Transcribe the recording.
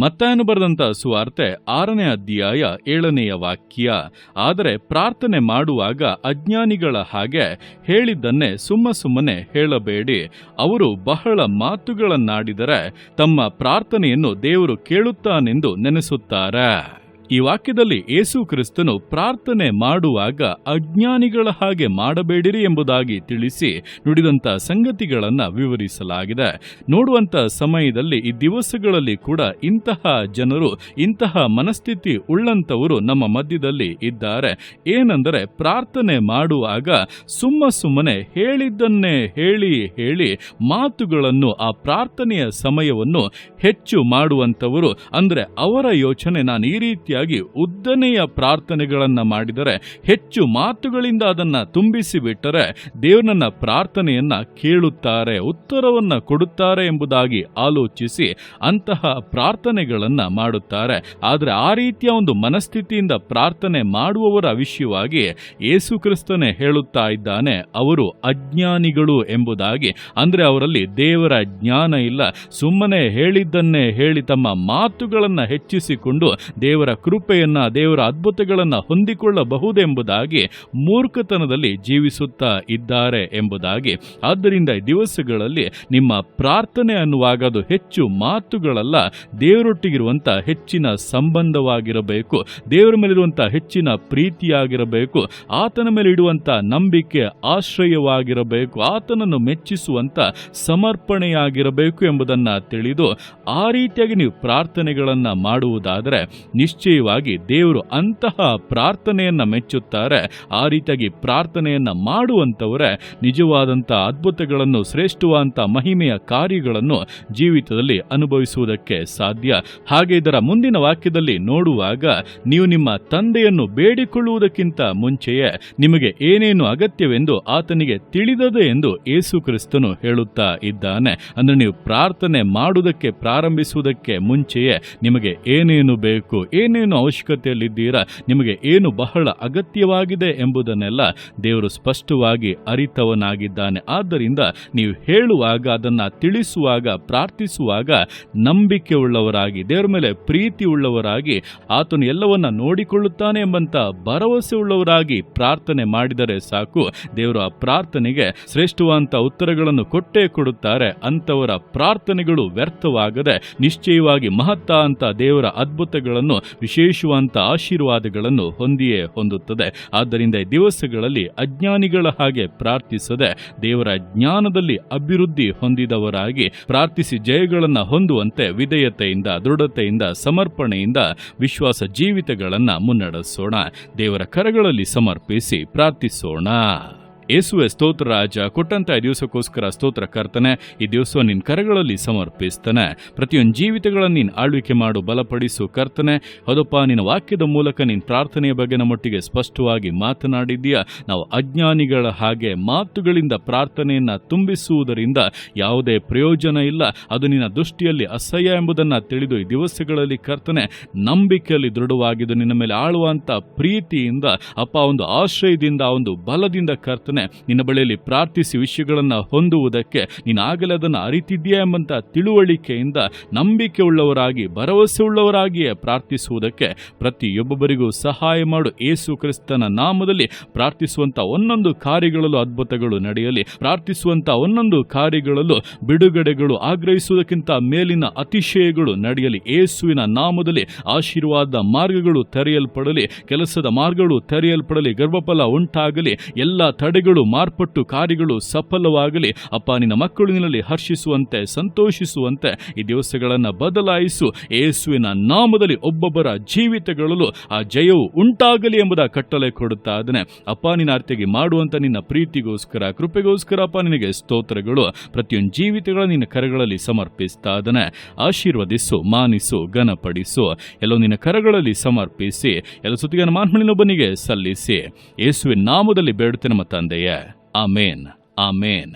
ಮತ್ತಾಯನು ಬರೆದಂತ ಸುವಾರ್ತೆ ಆರನೇ ಅಧ್ಯಾಯ ಏಳನೆಯ ವಾಕ್ಯ. ಆದರೆ ಪ್ರಾರ್ಥನೆ ಮಾಡುವಾಗ ಅಜ್ಞಾನಿಗಳ ಹಾಗೆ ಹೇಳಿದ್ದನ್ನೇ ಸುಮ್ಮ ಸುಮ್ಮನೆ ಹೇಳಬೇಡಿ. ಅವರು ಬಹಳ ಮಾತುಗಳನ್ನಾಡಿದರೆ ತಮ್ಮ ಪ್ರಾರ್ಥನೆಯನ್ನು ದೇವರು ಕೇಳುತ್ತಾನೆಂದು ನೆನೆಸುತ್ತಾರೆ. ಈ ವಾಕ್ಯದಲ್ಲಿ ಏಸು ಕ್ರಿಸ್ತನು ಪ್ರಾರ್ಥನೆ ಮಾಡುವಾಗ ಅಜ್ಞಾನಿಗಳ ಹಾಗೆ ಮಾಡಬೇಡಿರಿ ಎಂಬುದಾಗಿ ತಿಳಿಸಿ ನುಡಿದಂತ ಸಂಗತಿಗಳನ್ನ ವಿವರಿಸಲಾಗಿದೆ. ನೋಡುವಂತ ಸಮಯದಲ್ಲಿ ಈ ದಿವಸಗಳಲ್ಲಿ ಕೂಡ ಇಂತಹ ಜನರು, ಇಂತಹ ಮನಸ್ಥಿತಿ ಉಳ್ಳಂತವರು ನಮ್ಮ ಮಧ್ಯದಲ್ಲಿ ಇದ್ದಾರೆ. ಏನೆಂದರೆ ಪ್ರಾರ್ಥನೆ ಮಾಡುವಾಗ ಸುಮ್ಮ ಸುಮ್ಮನೆ ಹೇಳಿದ್ದನ್ನೇ ಹೇಳಿ ಹೇಳಿ ಮಾತುಗಳನ್ನು ಆ ಪ್ರಾರ್ಥನೆಯ ಸಮಯವನ್ನು ಹೆಚ್ಚು ಮಾಡುವಂತವರು ಅಂದರೆ ಅವರ ಯೋಚನೆ ನಾನು ಈ ರೀತಿಯಾಗಿ ಉದ್ದನೆಯ ಪ್ರಾರ್ಥನೆಗಳನ್ನ ಮಾಡಿದರೆ, ಹೆಚ್ಚು ಮಾತುಗಳಿಂದ ಅದನ್ನ ತುಂಬಿಸಿ ಬಿಟ್ಟರೆ ದೇವರನ್ನ ಪ್ರಾರ್ಥನೆಯನ್ನ ಕೇಳುತ್ತಾರೆ, ಉತ್ತರವನ್ನ ಕೊಡುತ್ತಾರೆ ಎಂಬುದಾಗಿ ಆಲೋಚಿಸಿ ಅಂತಹ ಪ್ರಾರ್ಥನೆಗಳನ್ನ ಮಾಡುತ್ತಾರೆ. ಆದರೆ ಆ ರೀತಿಯ ಒಂದು ಮನಸ್ಥಿತಿಯಿಂದ ಪ್ರಾರ್ಥನೆ ಮಾಡುವವರ ವಿಷಯವಾಗಿ ಯೇಸು ಕ್ರಿಸ್ತನೇ ಹೇಳುತ್ತಾ ಇದ್ದಾನೆ, ಅವರು ಅಜ್ಞಾನಿಗಳು ಎಂಬುದಾಗಿ. ಅಂದ್ರೆ ಅವರಲ್ಲಿ ದೇವರ ಜ್ಞಾನ ಇಲ್ಲ, ಸುಮ್ಮನೆ ಹೇಳಿದ್ದನ್ನೇ ಹೇಳಿ ತಮ್ಮ ಮಾತುಗಳನ್ನ ಹೆಚ್ಚಿಸಿಕೊಂಡು ದೇವರ ಕೃಪೆಯನ್ನ, ದೇವರ ಅದ್ಭುತಗಳನ್ನು ಹೊಂದಿಕೊಳ್ಳಬಹುದೆಂಬುದಾಗಿ ಮೂರ್ಖತನದಲ್ಲಿ ಜೀವಿಸುತ್ತಾ ಇದ್ದಾರೆ ಎಂಬುದಾಗಿ. ಆದ್ದರಿಂದ ದಿವಸಗಳಲ್ಲಿ ನಿಮ್ಮ ಪ್ರಾರ್ಥನೆ ಅನ್ನುವಾಗ ಅದು ಹೆಚ್ಚು ಮಾತುಗಳಲ್ಲ, ದೇವರೊಟ್ಟಿಗಿರುವಂತ ಹೆಚ್ಚಿನ ಸಂಬಂಧವಾಗಿರಬೇಕು, ದೇವರ ಮೇಲಿರುವಂಥ ಹೆಚ್ಚಿನ ಪ್ರೀತಿಯಾಗಿರಬೇಕು, ಆತನ ಮೇಲೆ ಇಡುವಂಥ ನಂಬಿಕೆ ಆಶ್ರಯವಾಗಿರಬೇಕು, ಆತನನ್ನು ಮೆಚ್ಚಿಸುವಂತ ಸಮರ್ಪಣೆಯಾಗಿರಬೇಕು ಎಂಬುದನ್ನ ತಿಳಿದು ಆ ರೀತಿಯಾಗಿ ನೀವು ಪ್ರಾರ್ಥನೆಗಳನ್ನು ಮಾಡುವುದಾದರೆ ನಿಶ್ಚಯವಾಗಿ ದೇವರು ಅಂತಹ ಪ್ರಾರ್ಥನೆಯನ್ನ ಮೆಚ್ಚುತ್ತಾರೆ. ಆ ರೀತಿಯಾಗಿ ಪ್ರಾರ್ಥನೆಯನ್ನ ಮಾಡುವಂಥವರೇ, ನಿಜವಾದಂಥ ಅದ್ಭುತಗಳನ್ನು, ಶ್ರೇಷ್ಠವಾದಂಥ ಮಹಿಮೆಯ ಕಾರ್ಯಗಳನ್ನು ಜೀವಿತದಲ್ಲಿ ಅನುಭವಿಸುವುದಕ್ಕೆ ಸಾಧ್ಯ. ಹಾಗೆ ಇದರ ಮುಂದಿನ ವಾಕ್ಯದಲ್ಲಿ ನೋಡುವಾಗ, ನೀವು ನಿಮ್ಮ ತಂದೆಯನ್ನು ಬೇಡಿಕೊಳ್ಳುವುದಕ್ಕಿಂತ ಮುಂಚೆಯೇ ನಿಮಗೆ ಏನೇನು ಅಗತ್ಯವೆಂದು ಆತನಿಗೆ ತಿಳಿದದೆ ಎಂದು ಯೇಸು ಕ್ರಿಸ್ತನು ಹೇಳುತ್ತಾ ಇದ್ದಾನೆ. ಅಂದರೆ ನೀವು ಪ್ರಾರ್ಥನೆ ಮಾಡುವುದಕ್ಕೆ ಪ್ರಾರಂಭಿಸುವುದಕ್ಕೆ ಮುಂಚೆಯೇ ನಿಮಗೆ ಏನೇನು ಬೇಕು, ಏನೇನು ಅವಶ್ಯಕತೆಯಲ್ಲಿದ್ದೀರಾ? ನಿಮಗೆ ಏನು ಬಹಳ ಅಗತ್ಯವಾಗಿದೆ ಎಂಬುದನ್ನೆಲ್ಲ ದೇವರು ಸ್ಪಷ್ಟವಾಗಿ ಅರಿತವನಾಗಿದ್ದಾನೆ. ಆದ್ದರಿಂದ ನೀವು ಹೇಳುವಾಗ, ಅದನ್ನು ತಿಳಿಸುವಾಗ, ಪ್ರಾರ್ಥಿಸುವಾಗ ನಂಬಿಕೆ ಉಳ್ಳವರಾಗಿ ದೇವರ ಮೇಲೆ ಪ್ರೀತಿ ಉಳ್ಳವರಾಗಿ ಆತನು ಎಲ್ಲವನ್ನ ನೋಡಿಕೊಳ್ಳುತ್ತಾನೆ ಎಂಬಂತ ಭರವಸೆ ಉಳ್ಳವರಾಗಿ ಪ್ರಾರ್ಥನೆ ಮಾಡಿದರೆ ಸಾಕು. ದೇವರು ಆ ಪ್ರಾರ್ಥನೆಗೆ ಶ್ರೇಷ್ಠವಾದಂಥ ಉತ್ತರಗಳನ್ನು ಕೊಟ್ಟೇ ಕೊಡುತ್ತಾರೆ. ಅಂಥವರ ಪ್ರಾರ್ಥನೆಗಳು ವ್ಯರ್ಥವಾಗದೆ ನಿಶ್ಚಯವಾಗಿ ಮಹತ್ತ ಅಂತ ದೇವರ ಅದ್ಭುತಗಳನ್ನು ವಿಶೇಷವಾದಂಥ ಆಶೀರ್ವಾದಗಳನ್ನು ಹೊಂದಿಯೇ ಹೊಂದುತ್ತದೆ. ಆದ್ದರಿಂದ ದಿವಸಗಳಲ್ಲಿ ಅಜ್ಞಾನಿಗಳ ಹಾಗೆ ಪ್ರಾರ್ಥಿಸದೆ ದೇವರ ಜ್ಞಾನದಲ್ಲಿ ಅಭಿವೃದ್ಧಿ ಹೊಂದಿದವರಾಗಿ ಪ್ರಾರ್ಥಿಸಿ ಜಯಗಳನ್ನು ಹೊಂದುವಂತೆ ವಿಧೇಯತೆಯಿಂದ, ದೃಢತೆಯಿಂದ, ಸಮರ್ಪಣೆಯಿಂದ ವಿಶ್ವಾಸ ಜೀವಿತಗಳನ್ನು ಮುನ್ನಡೆಸೋಣ. ದೇವರ ಕರಗಳಲ್ಲಿ ಸಮರ್ಪಿಸಿ ಪ್ರಾರ್ಥಿಸೋಣ. ಯೇಸುವೆ ಸ್ತೋತ್ರ ರಾಜ, ಕೊಟ್ಟಂತ ದಿವಸಕ್ಕೋಸ್ಕರ ಸ್ತೋತ್ರ ಕರ್ತನೆ, ಈ ದಿವಸ ನಿನ್ನ ಕರಗಳಲ್ಲಿ ಸಮರ್ಪಿಸ್ತಾನೆ. ಪ್ರತಿಯೊಂದು ಜೀವಿತಗಳನ್ನು ನೀನು ಆಳ್ವಿಕೆ ಮಾಡು, ಬಲಪಡಿಸು ಕರ್ತನೆ. ಹೌದಪ್ಪ, ನಿನ್ನ ವಾಕ್ಯದ ಮೂಲಕ ನಿನ್ನ ಪ್ರಾರ್ಥನೆಯ ಬಗ್ಗೆ ನಮ್ಮೊಟ್ಟಿಗೆ ಸ್ಪಷ್ಟವಾಗಿ ಮಾತನಾಡಿದ್ದೀಯ? ನಾವು ಅಜ್ಞಾನಿಗಳ ಹಾಗೆ ಮಾತುಗಳಿಂದ ಪ್ರಾರ್ಥನೆಯನ್ನ ತುಂಬಿಸುವುದರಿಂದ ಯಾವುದೇ ಪ್ರಯೋಜನ ಇಲ್ಲ. ಅದು ನಿನ್ನ ದೃಷ್ಟಿಯಲ್ಲಿ ಅಸಹ್ಯ ಎಂಬುದನ್ನು ತಿಳಿದು ಈ ದಿವಸಗಳಲ್ಲಿ ಕರ್ತನೆ, ನಂಬಿಕೆಯಲ್ಲಿ ದೃಢವಾಗಿದ್ದು ನಿನ್ನ ಮೇಲೆ ಆಳುವಂತ ಪ್ರೀತಿಯಿಂದ, ಅಪ್ಪ, ಒಂದು ಆಶ್ರಯದಿಂದ, ಒಂದು ಬಲದಿಂದ ಕರ್ತನೆ ನಿನ್ನ ಬಳಿಯಲ್ಲಿ ಪ್ರಾರ್ಥಿಸಿ ವಿಷಯಗಳನ್ನು ಹೊಂದುವುದಕ್ಕೆ ನೀನಾಗಲೇ ಅದನ್ನು ಅರಿತಿದ್ದೀಯಾ ಎಂಬಂತ ತಿಳುವಳಿಕೆಯಿಂದ ನಂಬಿಕೆ ಉಳ್ಳವರಾಗಿ ಭರವಸೆ ಉಳ್ಳವರಾಗಿಯೇ ಪ್ರಾರ್ಥಿಸುವುದಕ್ಕೆ ಪ್ರತಿಯೊಬ್ಬೊಬ್ಬರಿಗೂ ಸಹಾಯ ಮಾಡು. ಏಸು ಕ್ರಿಸ್ತನ ನಾಮದಲ್ಲಿ ಪ್ರಾರ್ಥಿಸುವಂತ ಒಂದೊಂದು ಕಾರ್ಯಗಳಲ್ಲೂ ಅದ್ಭುತಗಳು ನಡೆಯಲಿ. ಪ್ರಾರ್ಥಿಸುವಂತ ಒಂದೊಂದು ಕಾರ್ಯಗಳಲ್ಲೂ ಬಿಡುಗಡೆಗಳು ಆಗ್ರಹಿಸುವುದಕ್ಕಿಂತ ಮೇಲಿನ ಅತಿಶಯಗಳು ನಡೆಯಲಿ. ಏಸುವಿನ ನಾಮದಲ್ಲಿ ಆಶೀರ್ವಾದ ಮಾರ್ಗಗಳು ತೆರೆಯಲ್ಪಡಲಿ. ಕೆಲಸದ ಮಾರ್ಗಗಳು ತೆರೆಯಲ್ಪಡಲಿ. ಗರ್ಭಫಲ ಉಂಟಾಗಲಿ. ಎಲ್ಲ ತಡೆಗಳು ಮಾರ್ಪಟ್ಟು ಕಾರ್ಯಗಳು ಸಫಲವಾಗಲಿ. ಅಪ್ಪ, ನಿನ್ನ ಮಕ್ಕಳು ನಿನ್ನಲ್ಲಿ ಹರ್ಷಿಸುವಂತೆ, ಸಂತೋಷಿಸುವಂತೆ ಈ ದಿವಸಗಳನ್ನು ಬದಲಾಯಿಸು. ಯೇಸುವಿನ ನಾಮದಲ್ಲಿ ಒಬ್ಬೊಬ್ಬರ ಜೀವಿತಗಳಲ್ಲೂ ಆ ಜಯವು ಉಂಟಾಗಲಿ ಎಂಬುದ ಕಟ್ಟಲೆ ಕೊಡುತ್ತಾ ಅದನ್ನೇ ಅಪ್ಪ, ನಿನ್ನ ಆರ್ತಿಗೆ ಮಾಡುವಂತ ನಿನ್ನ ಪ್ರೀತಿಗೋಸ್ಕರ, ಕೃಪೆಗೋಸ್ಕರ ಅಪ್ಪ, ನಿನಗೆ ಸ್ತೋತ್ರಗಳು. ಪ್ರತಿಯೊಂದು ಜೀವಿತಗಳ ನಿನ್ನ ಕರಗಳಲ್ಲಿ ಸಮರ್ಪಿಸ್ತಾ ಅದನ್ನೇ ಆಶೀರ್ವದಿಸು, ಮಾನಿಸು, ಘನಪಡಿಸು. ಎಲ್ಲೋ ನಿನ್ನ ಕರಗಳಲ್ಲಿ ಸಮರ್ಪಿಸಿ, ಎಲ್ಲ ಸುತ್ತಿಗೆ ಮಾನ್ಮಣಿನೊಬ್ಬನಿಗೆ ಸಲ್ಲಿಸಿ. ಯೇಸುವಿನ ನಾಮದಲ್ಲಿ ಬೇಡುತ್ತೆ ನಮ್ಮ சிந்தைய அமேன் அமேன்